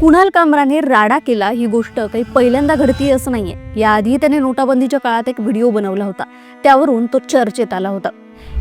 कुणाल कामराने राडा केला ही गोष्ट काही पहिल्यांदा घडती असं नाहीये. याआधी त्याने नोटाबंदीच्या काळात एक व्हिडिओ बनवला होता. त्यावरून तो चर्चेत आला होता.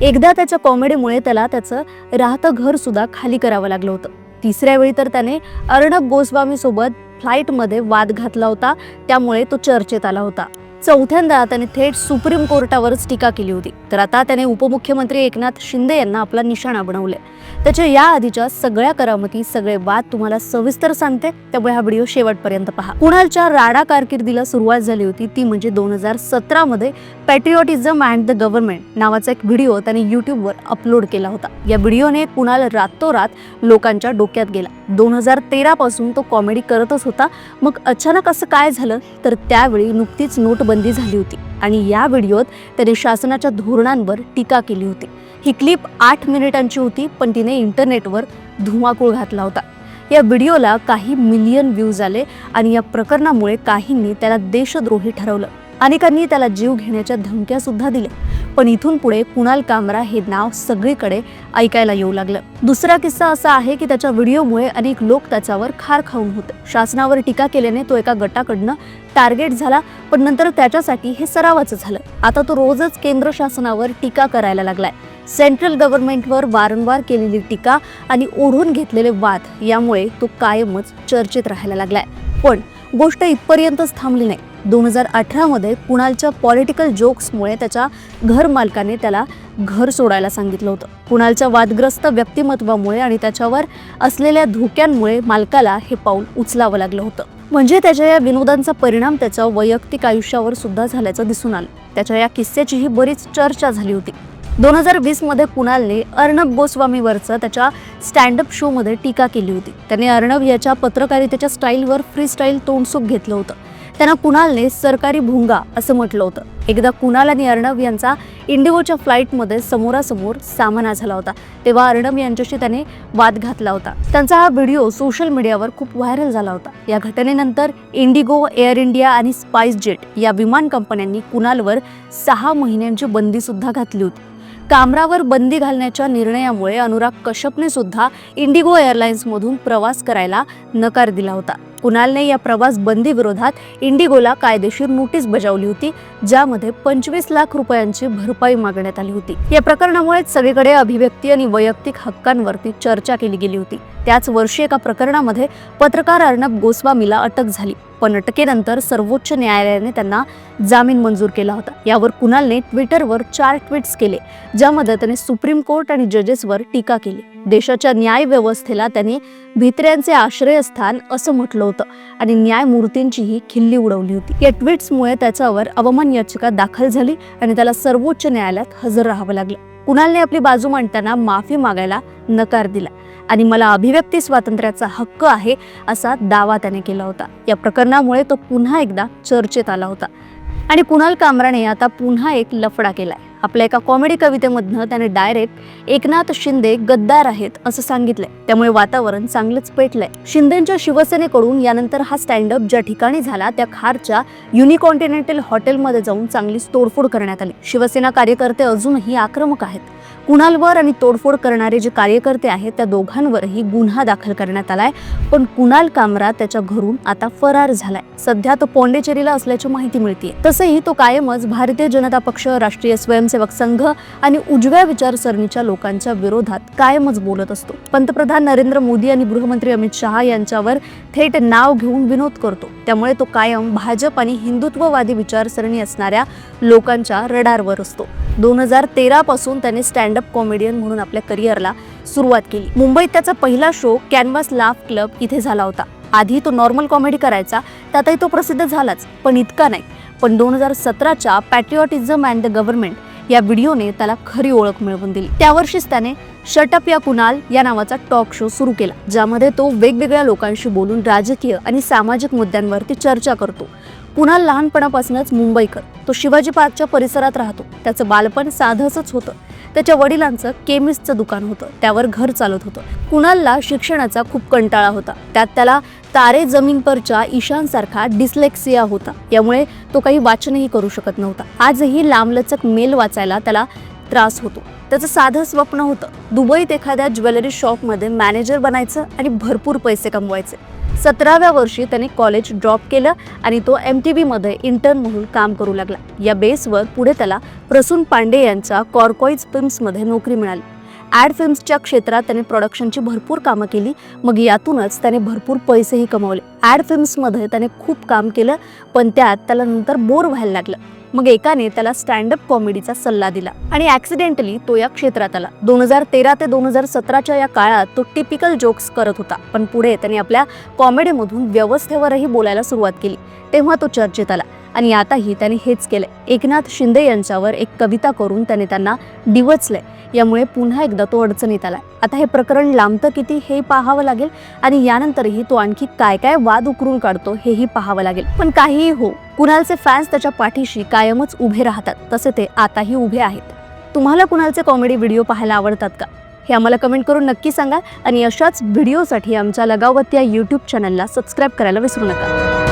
एकदा त्याच्या कॉमेडीमुळे त्याला त्याचं राहतं घर सुद्धा खाली करावं लागलं होतं. तिसऱ्या वेळी तर त्याने अर्णब गोस्वामी सोबत फ्लाईटमध्ये वाद घातला होता. त्यामुळे तो चर्चेत आला होता. चौथ्यांदा त्याने थेट सुप्रीम कोर्टावरच टीका केली होती. तर आता त्याने उपमुख्यमंत्री एकनाथ शिंदे यांना आपला निशाणा बनवले त्याच्या या आधीच्या सगळ्या करामती सगळे वाद तुम्हाला सविस्तर सांगते त्यामुळे हा व्हिडिओ शेवटपर्यंत पहा. कुणालच्या राडा कारकिर्दीला सुरुवात झाली होती ती म्हणजे दोन हजार सतरामध्ये पॅट्रिऑटिझम अँड द गव्हर्नमेंट नावाचा एक व्हिडिओ त्याने युट्यूबवर अपलोड केला होता. या व्हिडिओने कुणाल रातोरात लोकांच्या डोक्यात गेला. दोन हजार तेरा पासून तो कॉमेडी करतच होता. मग अचानक असं काय झालं? तर त्यावेळी नुकतीच नोटबंदी झाली होती आणि या व्हिडिओत त्याने शासनाच्या धोरणांवर टीका केली होती. ही क्लिप आठ मिनिटांची होती पण तिने इंटरनेटवर धुमाकूळ घातला होता. या व्हिडिओला काही मिलियन व्ह्यूज आले आणि या प्रकरणामुळे काहींनी त्याला देशद्रोही ठरवलं. अनेकांनी त्याला जीव घेण्याच्या धमक्या सुद्धा दिल्या. पण इथून पुढे कुणाल कामरा हे नाव सगळीकडे ऐकायला येऊ लागलं. दुसरा किस्सा असा आहे की त्याच्या व्हिडिओमुळे अनेक लोक त्याच्यावर खार खाऊन होते. शासनावर टीका केल्याने तो एका गटाकडनं टार्गेट झाला पण नंतर त्याच्यासाठी हे सरावाचं झालं. आता तो रोजच केंद्र शासनावर टीका करायला लागलाय. सेंट्रल गव्हर्नमेंटवर वारंवार केलेली टीका आणि ओढून घेतलेले वाद यामुळे तो कायमच चर्चेत राहायला लागलाय. पण गोष्ट इथपर्यंतच थांबली नाही. दोन हजार अठरामध्ये कुणालच्या पॉलिटिकल जोक्समुळे त्याच्या घर मालकाने त्याला घर सोडायला सांगितलं होतं. कुणालच्या वादग्रस्त व्यक्तिमत्वामुळे आणि त्याच्यावर असलेल्या धोक्यांमुळे मालकाला हे पाऊल उचलावं लागलं होतं. म्हणजे त्याच्या या विनोदांचा परिणाम त्याच्या वैयक्तिक आयुष्यावर सुद्धा झाल्याचं दिसून आलं. त्याच्या या किस्स्याचीही बरीच चर्चा झाली होती. दोन हजार वीसमध्ये कुणालने अर्णब गोस्वामीवरचं त्याच्या स्टँडअप शोमध्ये टीका केली होती. त्याने अर्णब याच्या पत्रकारितेच्या स्टाईलवर फ्री स्टाईल तोंडसुख घेतलं होतं. त्यांना कुणालने सरकारी भुंगा असं म्हटलं होतं. एकदा कुणाल आणि अर्णब यांचा इंडिगोच्या फ्लाईटमध्ये समोरासमोर सामना झाला होता. तेव्हा अर्णब यांच्याशी त्याने वाद घातला होता. त्यांचा हा व्हिडिओ सोशल मीडियावर खूप व्हायरल झाला होता. या घटनेनंतर इंडिगो एअर इंडिया आणि स्पाइस जेट या विमान कंपन्यांनी कुणालवर सहा महिन्यांची बंदी सुद्धा घातली होती. कामरावर बंदी घालण्याच्या निर्णयामुळे अनुराग कश्यपने सुद्धा इंडिगो एअरलाइन्समधून प्रवास करायला नकार दिला होता. कुणालने या प्रवास बंदी विरोधात इंडिगोला कायदेशीर नोटीस बजावली होती ज्यामध्ये पंचवीस लाख रुपयांची भरपाई मागण्यात आली होती. या प्रकरणामुळे सगळीकडे अभिव्यक्ती आणि वैयक्तिक हक्कांवरती चर्चा केली गेली होती. त्याच वर्षी एका प्रकरणामध्ये पत्रकार अर्णब गोस्वामीला अटक झाली. पण अटकेनंतर सर्वोच्च न्यायालयाने त्यांना जामीन मंजूर केला होता. यावर कुणालने ट्विटरवर चार ट्विट्स केले ज्यामध्ये त्याने सुप्रीम कोर्ट आणि जजेसवर टीका केली. देशाच्या न्याय व्यवस्थेला त्याने भित्र्यांचे आश्रयस्थान असं म्हटलं होतं आणि न्यायमूर्तींचीही खिल्ली उडवली होती. या ट्विट्समुळे त्याच्यावर अवमान याचिका दाखल झाली आणि त्याला सर्वोच्च न्यायालयात हजर राहावं लागलं. कुणालने आपली बाजू मांडताना माफी मागायला नकार दिला. आणि मला अभिव्यक्ती स्वातंत्र्याचा हक्क आहे असा दावा त्याने केला होता. या प्रकरणामुळे तो पुन्हा एकदा चर्चेत आला होता. आणि कुणाल कामराने आता पुन्हा एक लफडा केलाय. आपल्या एका कॉमेडी कवितेमधनं त्याने डायरेक्ट एकनाथ शिंदे गद्दार आहेत असं सांगितलंय. त्यामुळे वातावरण चांगलंच पेटलंय. शिंदेच्या शिवसेनेकडून यानंतर हा स्टँडअप ज्या ठिकाणी झाला त्या खारच्या युनिकॉन्टिनेंटल हॉटेलमध्ये जाऊन चांगलीच तोडफोड करण्यात आली. शिवसेना कार्यकर्ते अजूनही आक्रमक आहेत. कुणालवर आणि तोडफोड करणारे जे कार्यकर्ते आहेत त्या दोघांवरही गुन्हा दाखल करण्यात आलाय. पण कुणाल कामरा त्याच्या घरून आता फरार झालाय. सध्या तो पोंडेचेरीला असल्याची माहिती मिळते तसंही तो कायमच भारतीय जनता पक्ष राष्ट्रीय स्वयंसेवक संघ आणि उजव्या विचारसरणीच्या लोकांच्या विरोधात कायमच बोलत असतो. पंतप्रधान नरेंद्र मोदी आणि गृहमंत्री अमित शहा यांच्यावर थेट नाव घेऊन विनोद करतो. त्यामुळे तो कायम भाजप आणि हिंदुत्ववादी विचारसरणी असणाऱ्या लोकांच्या रडारवर असतो. दोन हजार तेरापासून त्याने स्टँडअप कॉमेडियन म्हणून आपल्या करिअरला सुरुवात केली. मुंबईत त्याचा पहिला शो कॅनव्हास लाफ क्लब इथे झाला होता. आधी तो नॉर्मल कॉमेडी करायचा त्यातही तो प्रसिद्ध झालाच पण इतका नाही. पण दोन हजार सतराच्या पॅट्रिऑटिझम अँड द गव्हर्नमेंट या व्हिडिओने त्याला खरी ओळख मिळवून दिली. त्या वर्षीच त्याने शटअप या कुणाल या नावाचा टॉक शो सुरू केला ज्यामध्ये तो वेगवेगळ्या लोकांशी बोलून राजकीय आणि सामाजिक मुद्द्यांवरती चर्चा करतो. कुणाल लहानपणापासूनच मुंबईकर तो शिवाजी पार्कच्या परिसरात राहतो. त्याचं बालपण साधंच होतं. त्याच्या वडिलांचं केमिस्टचं दुकान होतं. त्यावर घर चालत होतं. कुणालला शिक्षणाचा खूप कंटाळा होता. त्यात त्याला तारे जमीन परच्या ईशानसारखा डिस्लेक्सिया होता. यामुळे तो काही वाचनही करू शकत नव्हता. आजही लांबलचक मेल वाचायला त्याला त्रास होतो. त्याचं साधं स्वप्न होतं. दुबईत एखाद्या ज्वेलरी शॉपमध्ये मॅनेजर बनायचं आणि भरपूर पैसे कमवायचे. सतराव्या वर्षी त्याने कॉलेज ड्रॉप केलं आणि तो एम टी बीमध्ये इंटर्न म्हणून काम करू लागला. या बेसवर पुढे त्याला प्रसून पांडे यांचा कॉर्कोइज फिल्म्समध्ये नोकरी मिळाली. ॲड फिल्म्सच्या क्षेत्रात त्याने प्रोडक्शनची भरपूर कामं केली. मग यातूनच त्याने भरपूर पैसेही कमवले. ॲड फिल्म्समध्ये त्याने खूप काम केलं पण त्यात त्याला नंतर बोर व्हायला लागलं. मग एकाने त्याला स्टँडअप कॉमेडीचा सल्ला दिला. आणि ॲक्सिडेंटली तो या क्षेत्रात आला. दोन हजार तेरा ते दोन हजार सतराच्या या काळात तो टिपिकल जोक्स करत होता. पण पुढे त्याने आपल्या कॉमेडीमधून व्यवस्थेवरही बोलायला सुरुवात केली. तेव्हा तो चर्चेत आला. आणि आताही त्याने हेच केलंय. एकनाथ शिंदे यांच्यावर एक कविता करून त्याने त्यांना डिवचलंय. यामुळे पुन्हा एकदा तो अडचणीत आलाय. आता हे प्रकरण लांबतं किती हे पाहावं लागेल आणि यानंतरही तो आणखी काय काय वाद उकरून काढतो हेही पाहावं लागेल. पण काहीही हो कुणालचे फॅन्स त्याच्या पाठीशी कायमच उभे राहतात. तसे ते आताही उभे आहेत. तुम्हाला कुणालचे कॉमेडी व्हिडिओ पाहायला आवडतात का? हे आम्हाला कमेंट करून नक्की सांगा आणि अशाच व्हिडिओसाठी आमच्या लगावत या यूट्यूब चॅनलला सबस्क्राईब करायला विसरू नका.